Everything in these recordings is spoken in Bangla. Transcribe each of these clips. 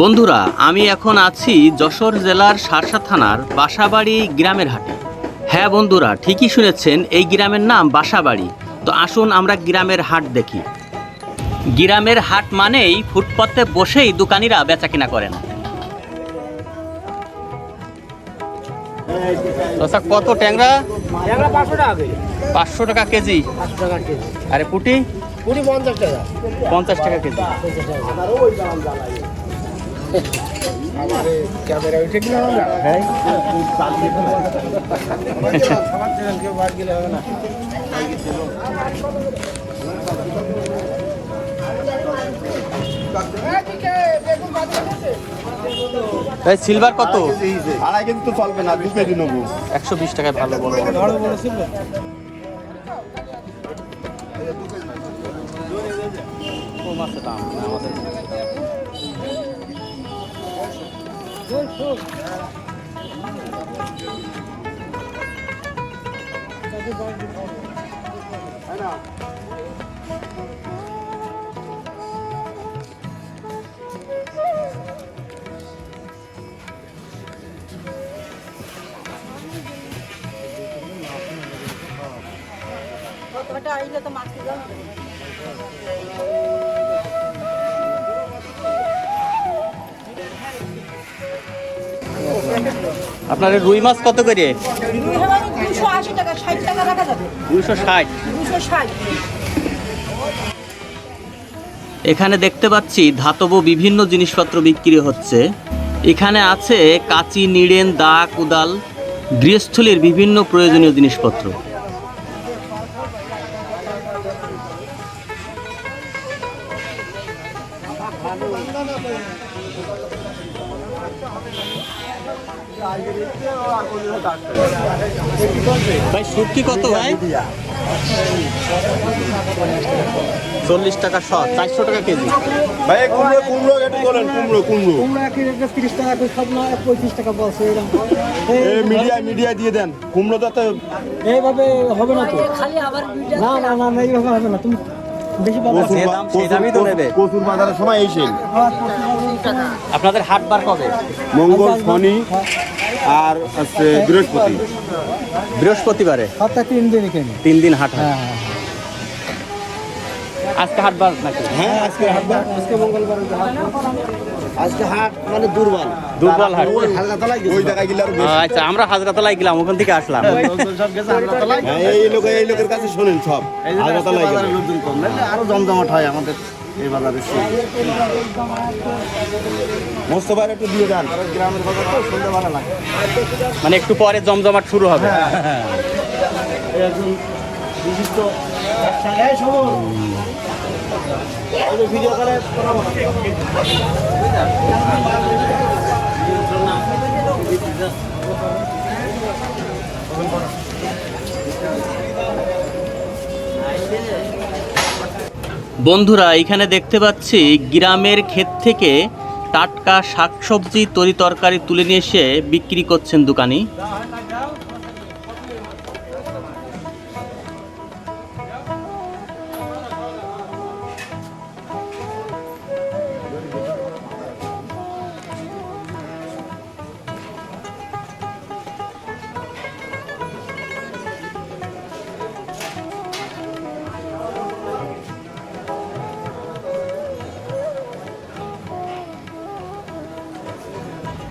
বন্ধুরা আমি এখন আছি যশোর জেলার সারসা থানার বাসাবাড়ি গ্রামের হাটে। হ্যাঁ বন্ধুরা ঠিকই শুনেছেন এই গ্রামের নাম বাসাবাড়ি। তো আসুন আমরা গ্রামের হাট দেখি। গ্রামের হাট মানেই ফুটপাতে বসেই দোকানিরা বেচাকেনা করেন। আচ্ছা কত ট্যাংরা? পাঁচশো টাকা পাঁচশো টাকা কেজি। আরে পুটি? কুড়ি পঞ্চাশ টাকা। পঞ্চাশ টাকা কেজি। আমার ক্যামেরা উঠে কিনা হবে হ্যাঁ। সিলভার কত? আড়াই কেজি তো চলবে না দু কেজি নেব। একশো বিশ টাকায় ভালো বড় কম আছে দাম আমাদের। কতটা আইলে তো মাছ আপনার রুই মাছ কত করে? দুশো ষাট এখানে দেখতে পাচ্ছি ধাতব বিভিন্ন জিনিসপত্র বিক্রি হচ্ছে। এখানে আছে কাঁচি নিড়েন দা কুদাল গৃহস্থলীর বিভিন্ন প্রয়োজনীয় জিনিসপত্র। ভাই শুটকি কত ভাই? চল্লিশ টাকা শ চারশো টাকা কেজি। ভাই কুমড়ো কুমড়ো একটু বলেন কুমড়ো কুমড়ো। একটা তিরিশ টাকা করে সব না পঁয়ত্রিশ টাকা বলছে এরকম। এ মিডিয়া মিডিয়া দিয়ে দেন। কুমড়ো তো এইভাবে হবে না তো। খালি আবার না না না না এইভাবে হবে না। তুমি বেশি পাবে যে দাম সেই দামই তো নেবে। প্রচুর বাজারের সময় এসেন আপনাদের হাট বার কবে? মঙ্গল শনি আর হচ্ছে বৃহস্পতি। বৃহস্পতিবারে? তিন দিন তিন দিন হাট হয়। হ্যাঁ হ্যাঁ। আজকে হাট বার নাকি? হ্যাঁ আজকে হাটবার আজকে মঙ্গলবার আজকে হাট মানে দুর্বল। দুর্বল হাট। ওই জায়গায় গেলে আরও আচ্ছা আমরা হাজরাতলায় গেলাম ওখান থেকে আসলাম। হ্যাঁ, এই লোক এই লোকের কাছে শোনেন সব। হালকাতলায় গেলে আরও জমজমাট হয় আমাদের এই বাজারে। মোস্তফার একটু দিয়ে দেন গ্রামের বাজার তো সন্ধ্যা ভালো লাগে। মানে একটু পরে জমজমাট শুরু হবে। এই একজন বিশিষ্ট ব্যবসায়ী। যে বন্ধুরা, এখানে দেখতে পাচ্ছি গ্রামের ক্ষেত থেকে টাটকা শাকসবজি, তরি তরকারি তুলে নিয়ে এসে বিক্রি করছেন দোকানি।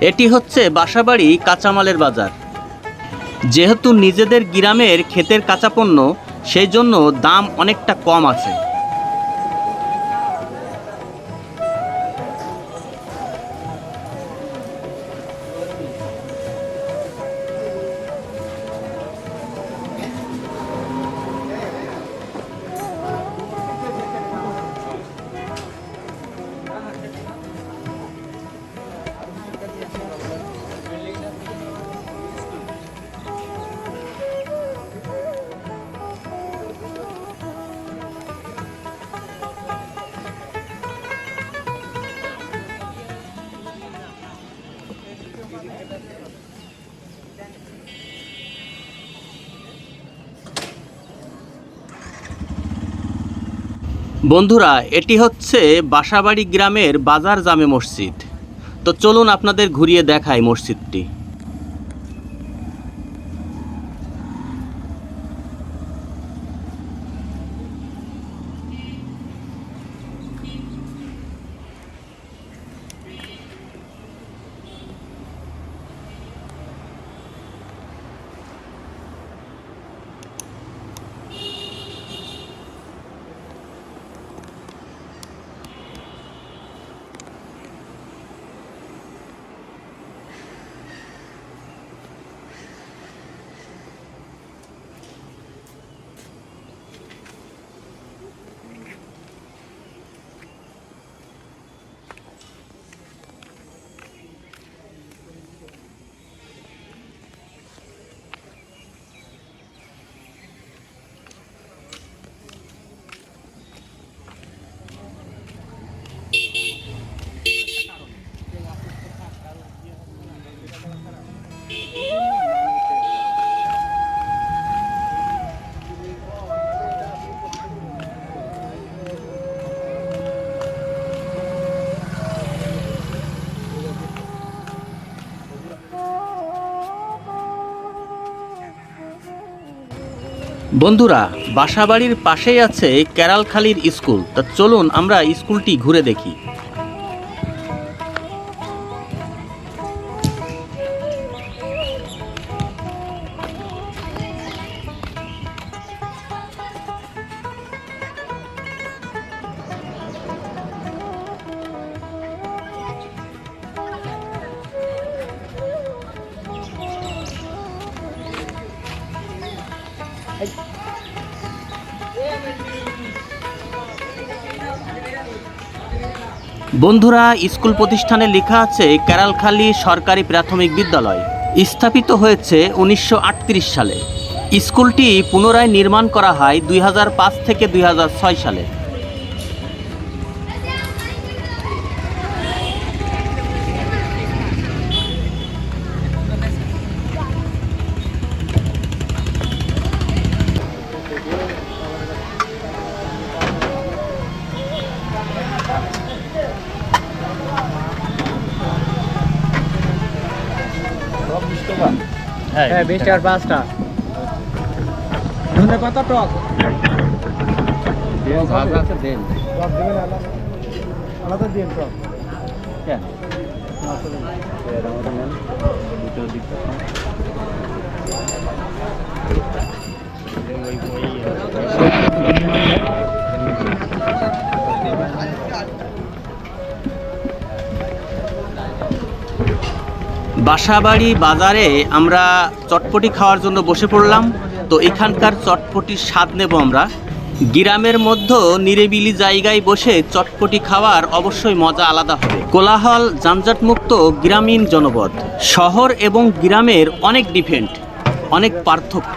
এটি হচ্ছে বাসাবাড়ি কাঁচামালের বাজার। যেহেতু নিজেদের গ্রামের ক্ষেতের কাঁচা পণ্য সেই জন্য দাম অনেকটা কম আছে। বন্ধুরা এটি হচ্ছে বাসাবাড়ি গ্রামের বাজার জামে মসজিদ। তো চলুন আপনাদের ঘুরিয়ে দেখাই মসজিদটি। বন্ধুরা বাসাবাড়ির পাশেই আছে ক্যারালখালির স্কুল। তা চলুন আমরা স্কুলটি ঘুরে দেখি। বন্ধুরা, স্কুল প্রতিষ্ঠানে লেখা আছে ক্যারালখালী সরকারি প্রাথমিক বিদ্যালয়। স্থাপিত হয়েছে উনিশশো আটত্রিশ সালে। স্কুলটি পুনরায় নির্মাণ করা হয় দুই হাজার পাঁচ থেকে দুই হাজার ছয় সালে। হ্যাঁ বিশ টাকার পাঁচটা। ধনে পাতা টক? আলাদা দিন। টক বাসাবাড়ি বাজারে আমরা চটপটি খাওয়ার জন্য বসে পড়লাম। তো এখানকার চটপটির স্বাদ নেব আমরা। গ্রামের মধ্যে নিরিবিলি জায়গায় বসে চটপটি খাওয়ার অবশ্যই মজা আলাদা হবে। কোলাহল যানজটমুক্ত গ্রামীণ জনপদ। শহর এবং গ্রামের অনেক ডিফেন্ট অনেক পার্থক্য।